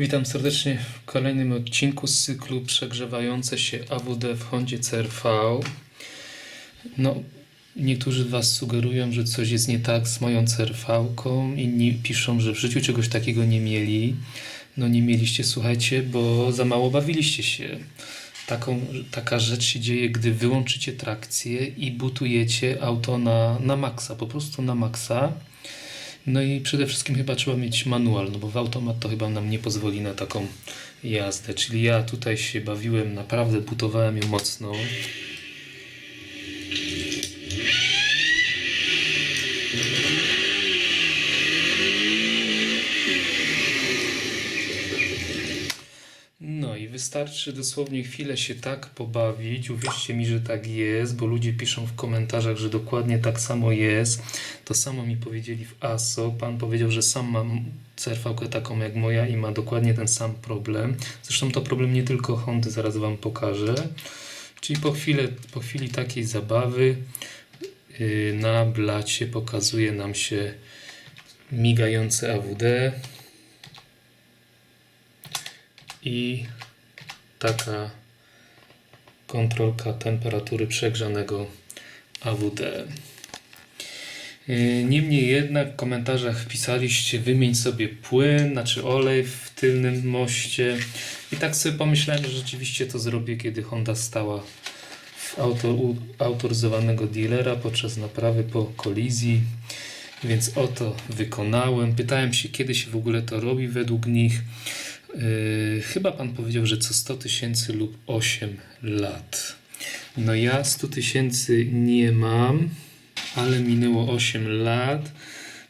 Witam serdecznie w kolejnym odcinku z cyklu Przegrzewające się AWD w Hondzie CRV. No, niektórzy Was sugerują, że coś jest nie tak z moją CRV-ką, inni piszą, że w życiu czegoś takiego nie mieli. No nie mieliście, słuchajcie, bo za mało bawiliście się. Taką, taka rzecz się dzieje, gdy wyłączycie trakcję i butujecie auto na, na maksa, po prostu na maksa. No i przede wszystkim chyba trzeba mieć manual, no bo w automat to chyba nam nie pozwoli na taką jazdę. Czyli ja tutaj się bawiłem, naprawdę butowałem ją mocno. Wystarczy dosłownie chwilę się tak pobawić. Uwierzcie mi, że tak jest, bo ludzie piszą w komentarzach, że dokładnie tak samo jest. To samo mi powiedzieli w ASO. Pan powiedział, że sam mam CRV taką jak moja i ma dokładnie ten sam problem. Zresztą to problem nie tylko Hondy, zaraz Wam pokażę. Czyli po, chwilę, po chwili takiej zabawy yy, na blacie pokazuje nam się migające AWD i taka kontrolka temperatury przegrzanego AWD. Yy, Niemniej jednak w komentarzach wpisaliście wymień sobie płyn, znaczy olej w tylnym moście i tak sobie pomyślałem, że rzeczywiście to zrobię, kiedy Honda stała w auto, u autoryzowanego dealera podczas naprawy po kolizji. Więc oto wykonałem. Pytałem się, kiedy się w ogóle to robi według nich. Yy, chyba pan powiedział, że co 100 tysięcy lub 8 lat. No ja 100 tysięcy nie mam, ale minęło 8 lat,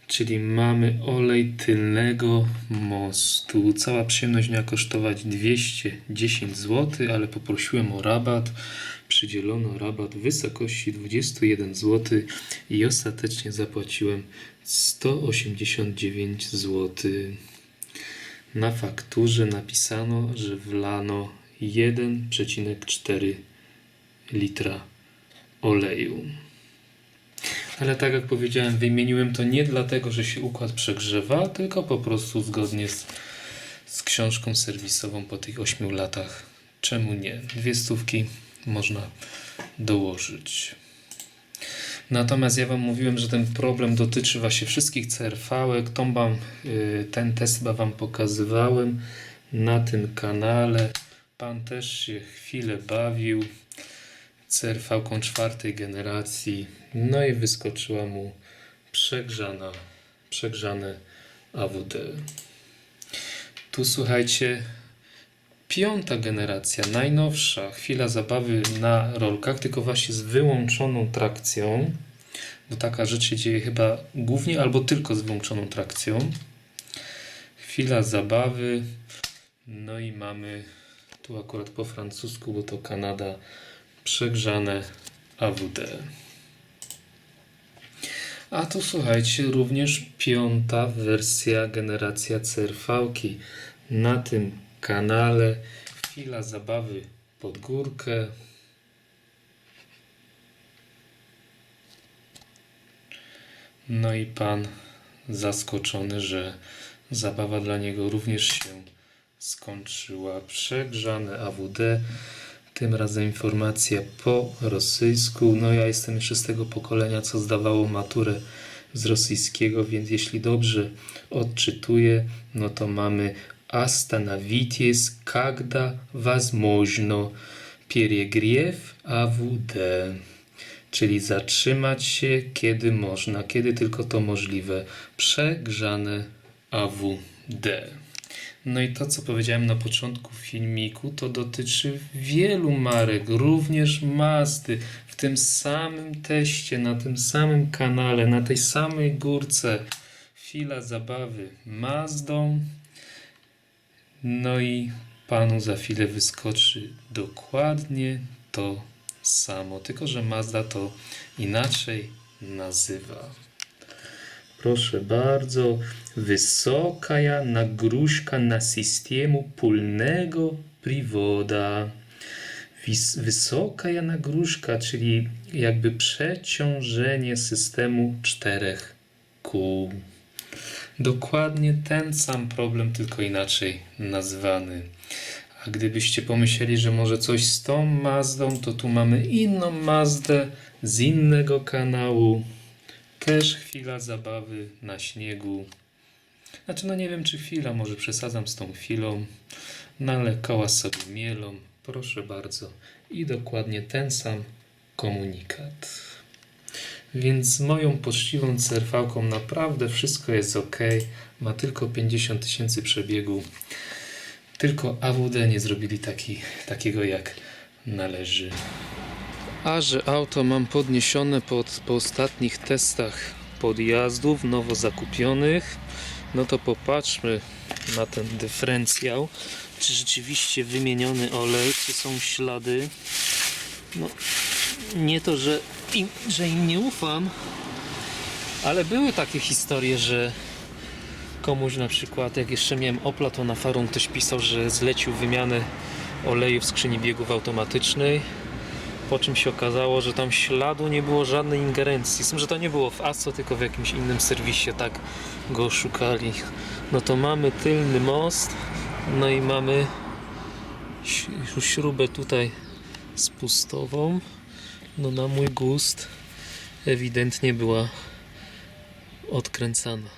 czyli mamy olej tylnego mostu. Cała przyjemność miała kosztować 210 zł, ale poprosiłem o rabat. Przydzielono rabat w wysokości 21 zł i ostatecznie zapłaciłem 189 zł. Na fakturze napisano, że wlano 1,4 litra oleju. Ale tak jak powiedziałem, wymieniłem to nie dlatego, że się układ przegrzewa, tylko po prostu zgodnie z, z książką serwisową po tych 8 latach. Czemu nie? Dwie stówki można dołożyć. Natomiast ja Wam mówiłem, że ten problem dotyczy właśnie wszystkich CRV-ek. Y, ten test chyba Wam pokazywałem na tym kanale. Pan też się chwilę bawił CRV-ką czwartej generacji. No i wyskoczyła mu przegrzana, przegrzane AWD. Tu słuchajcie, piąta generacja, najnowsza, chwila zabawy na rolkach, tylko właśnie z wyłączoną trakcją, bo taka rzecz się dzieje chyba głównie albo tylko z wyłączoną trakcją. Chwila zabawy, no i mamy tu akurat po francusku, bo to Kanada, przegrzane AWD. A tu słuchajcie, również piąta wersja generacja CRV-ki. Na tym kanale chwila zabawy pod górkę. No i pan zaskoczony, że zabawa dla niego również się skończyła. Przegrzane AWD. Tym razem informacja po rosyjsku. No ja jestem jeszcze z tego pokolenia, co zdawało maturę z rosyjskiego, więc jeśli dobrze odczytuję, no to mamy Остановитесь, когда возможно. Перегрев AWD. Czyli zatrzymać się, kiedy można, kiedy tylko to możliwe. Przegrzane AWD. No i to, co powiedziałem na początku filmiku, to dotyczy wielu marek, również Mazdy. W tym samym teście, na tym samym kanale, na tej samej górce. Chwila zabawy Mazdą. no i panu za chwilę wyskoczy dokładnie to samo, tylko że Mazda to inaczej nazywa. Proszę bardzo, wysoka nagróżka na systemu pólnego priwoda. Wis- Wysoka nagróżka, czyli jakby przeciążenie systemu czterech kół. Dokładnie ten sam problem, tylko inaczej nazwany. A gdybyście pomyśleli, że może coś z tą Mazdą, to tu mamy inną Mazdę z innego kanału. Też chwila zabawy na śniegu. Znaczy, no nie wiem, czy chwila, może przesadzam z tą chwilą. No ale koła sobie mielą. Proszę bardzo. I dokładnie ten sam komunikat. Więc z moją poczciwą CRV-ką naprawdę wszystko jest ok. Ma tylko 50 tysięcy przebiegu. Tylko AWD nie zrobili taki, takiego jak należy. A że auto mam podniesione pod, po ostatnich testach podjazdów nowo zakupionych, no to popatrzmy na ten dyferencjał. Czy rzeczywiście wymieniony olej, czy są ślady? No, nie to, że im, że im nie ufam, ale były takie historie, że komuś na przykład, jak jeszcze miałem Opla, to na forum ktoś pisał, że zlecił wymianę oleju w skrzyni biegów automatycznej, po czym się okazało, że tam śladu nie było żadnej ingerencji. Z tym, że to nie było w ASO, tylko w jakimś innym serwisie, tak go szukali. No to mamy tylny most, no i mamy śrubę tutaj spustową. No na mój gust ewidentnie była odkręcana.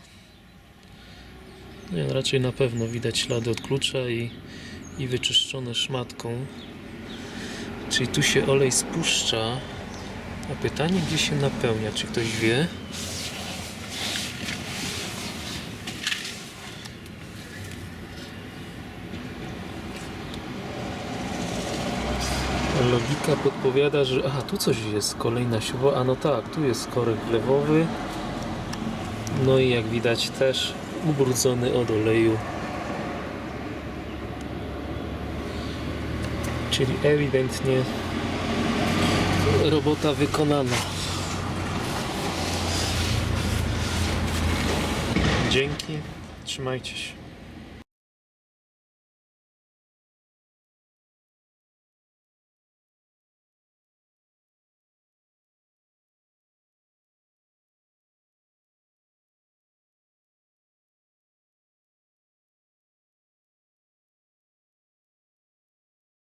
Nie, raczej na pewno widać ślady od klucza i, i wyczyszczone szmatką. Czyli tu się olej spuszcza. A pytanie, gdzie się napełnia? Czy ktoś wie? Logika podpowiada, że. Aha, tu coś jest, kolejna śruba. A no tak, tu jest korek wlewowy. No i jak widać też ubrudzony od oleju. Czyli ewidentnie robota wykonana. Dzięki, trzymajcie się.